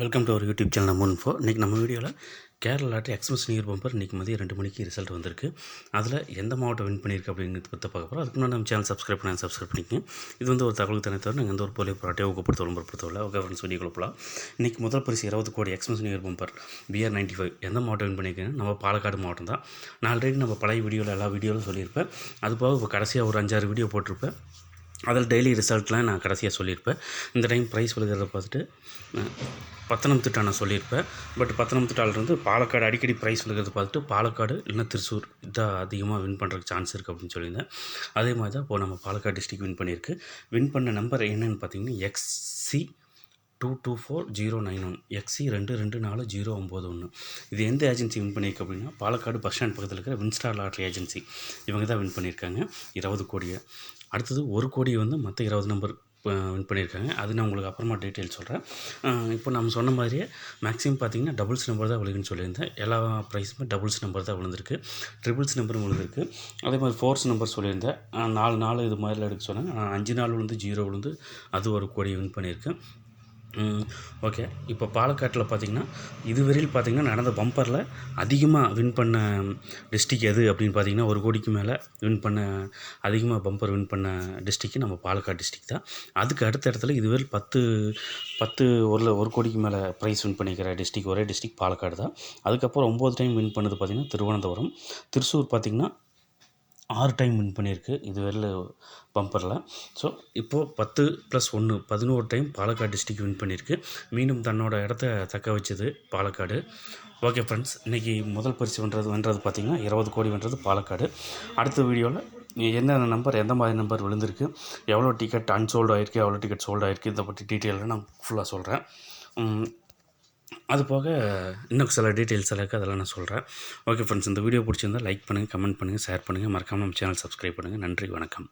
Welcome to our YouTube channel நம்ம info இன்றைக்கி நம்ம வீடியோவில் Kerala lottery express near bumper இன்றைக்கி மதியம் ரெண்டு மணிக்கு ரிசல்ட் வந்திருக்கு. அதில் எந்த மாவட்டம் வின் பண்ணியிருக்கு அப்படிங்கிறது பற்றி பார்க்க போகிறோம் அதுக்கு முன்னாடி நம்ம சேனல் சப்ஸ்கிரைப் பண்ணி சப்ஸ்கிரைப் பண்ணிக்கங்க. இது வந்து ஒரு தகவல் தானே தவிர நாங்கள் எந்த ஒரு போலியோ போராட்டியோ ஊக்கப்படுத்த விளம்பரப்படுத்தவில்லை ஓகே ஃப்ரெண்ட்ஸ் வீடியோ கொடுப்பலாம் இன்றைக்கி முதல் பரிசு இருபது கோடி express near bumper BR ninety five எந்த மாவட்டம் வின் பண்ணியிருக்கேன் நம்ம பாலக்காடு மாவட்டம் தான். நான் ஆல்ரெடி நம்ம பழைய வீடியோவில் எல்லா வீடியோவிலும் சொல்லியிருப்பேன். அது போக இப்போ கடைசியாக ஒரு அஞ்சாறு வீடியோ போட்டிருப்பேன். அதில் டெய்லி ரிசல்ட்லாம் நான் கடைசியாக சொல்லியிருப்பேன். இந்த டைம் ப்ரைஸ் விழுகிறத பார்த்துட்டு பத்தனம்திட்டா நான் சொல்லியிருப்பேன். பட் பத்தனம்திட்டாலேருந்து பாலக்காடு அடிக்கடி ப்ரைஸ் விழுகிறது பார்த்துட்டு பாலக்காடு இல்லைன்னா திருச்சூர் இதான் அதிகமாக வின் பண்ணுறதுக்கு சான்ஸ் இருக்குது அப்படின்னு சொல்லியிருந்தேன். அதே மாதிரி தான் இப்போது நம்ம பாலக்காடு டிஸ்ட்ரிக் வின் பண்ணியிருக்கு. வின் பண்ண நம்பர் என்னன்னு பார்த்தீங்கன்னா XC two two four zero nine one XC ரெண்டு ரெண்டு நாலு ஜீரோ ஒம்பது ஒன்று இது எந்த ஏஜென்சி வின் பண்ணியிருக்கு அப்படின்னா பாலக்காடு பஸ் ஸ்டாண்ட் பக்கத்தில் இருக்கிற வின்ஸ்டார் லாட்ரி ஏஜென்சி. இவங்க தான் வின் பண்ணியிருக்காங்க இருபது கோடியை. அடுத்தது ஒரு கோடியை வந்து மற்ற இருபது நம்பர் வின் பண்ணியிருக்காங்க அது நான் உங்களுக்கு அப்புறமா டீட்டெயில் சொல்கிறேன் இப்போ நம்ம சொன்ன மாதிரியே மேக்ஸிமம் பார்த்தீங்கன்னா டபுள்ஸ் நம்பர் தான் விழுகுன்னு சொல்லியிருந்தேன். எல்லா ப்ரைஸுமே டபுள்ஸ் நம்பர் தான் விழுந்திருக்கு. ட்ரிபிள்ஸ் நம்பரும் விழுந்திருக்கு. அதே மாதிரி ஃபோர்ஸ் நம்பர் சொல்லியிருந்தேன். நாலு நாள் இது மாதிரிலாம் எடுக்க சொன்னேன் அஞ்சு நாள் விழுந்து ஜீரோ விழுந்து அது ஒரு கோடி வின் பண்ணியிருக்கு. ஓகே. இப்போ பாலக்காட்டில் பார்த்தீங்கன்னா இதுவரையில் பார்த்தீங்கன்னா நடந்த பம்பரில் அதிகமாக வின் பண்ண டிஸ்ட்ரிக் எது அப்படின்னு பார்த்தீங்கன்னா ஒரு கோடிக்கு மேலே வின் பண்ண அதிகமாக பம்பர் வின் பண்ண டிஸ்ட்ரிக்கு நம்ம பாலக்காடு டிஸ்ட்ரிக் தான். அதுக்கு அடுத்த இடத்துல இதுவரையில் பத்து பத்து ஒரு ஒரு கோடிக்கு மேலே ப்ரைஸ் வின் பண்ணிக்கிற டிஸ்ட்ரிக் ஒரே டிஸ்ட்ரிக் பாலக்காடு தான். அதுக்கப்புறம் ஒம்பது டைம் வின் பண்ணது பார்த்திங்கன்னா திருவனந்தபுரம். திருச்சூர் பார்த்திங்கன்னா ஆறு டைம் வின் பண்ணியிருக்கு. இதுவரையில் பம்பரில் ஸோ இப்போது பத்து ப்ளஸ் ஒன்று பதினோரு டைம் பாலக்காடு டிஸ்ட்ரிக் வின் பண்ணியிருக்கு. மீண்டும் தன்னோட இடத்த தக்க வச்சது பாலக்காடு. ஓகே ஃப்ரெண்ட்ஸ் இன்றைக்கி முதல் பரிசு வென்றது வென்றது பார்த்திங்கன்னா இருபது கோடி வென்றது பாலக்காடு. அடுத்த வீடியோவில் என்னென்ன நம்பர் எந்த மாதிரி நம்பர் விழுந்திருக்கு எவ்வளோ டிக்கெட் அன்சோல்டு ஆயிருக்கு எவ்வளோ டிக்கெட் சோல்டு ஆகிருக்கு இதை பற்றி டீட்டெயிலாக நான் ஃபுல்லாக சொல்கிறேன் அது போக இன்னும் சில டீட்டெயில்ஸ் எல்லாம் இருக்குது அதெல்லாம் நான் சொல்கிறேன் ஓகே ஃப்ரெண்ட்ஸ் இந்த வீடியோ பிடிச்சிருந்தா லைக் பண்ணுங்கள் கமெண்ட் பண்ணுங்கள் ஷேர் பண்ணுங்கள் மறக்காமல் நம்ம சேனல் சப்ஸ்கிரைப் பண்ணுங்கள் நன்றி வணக்கம்.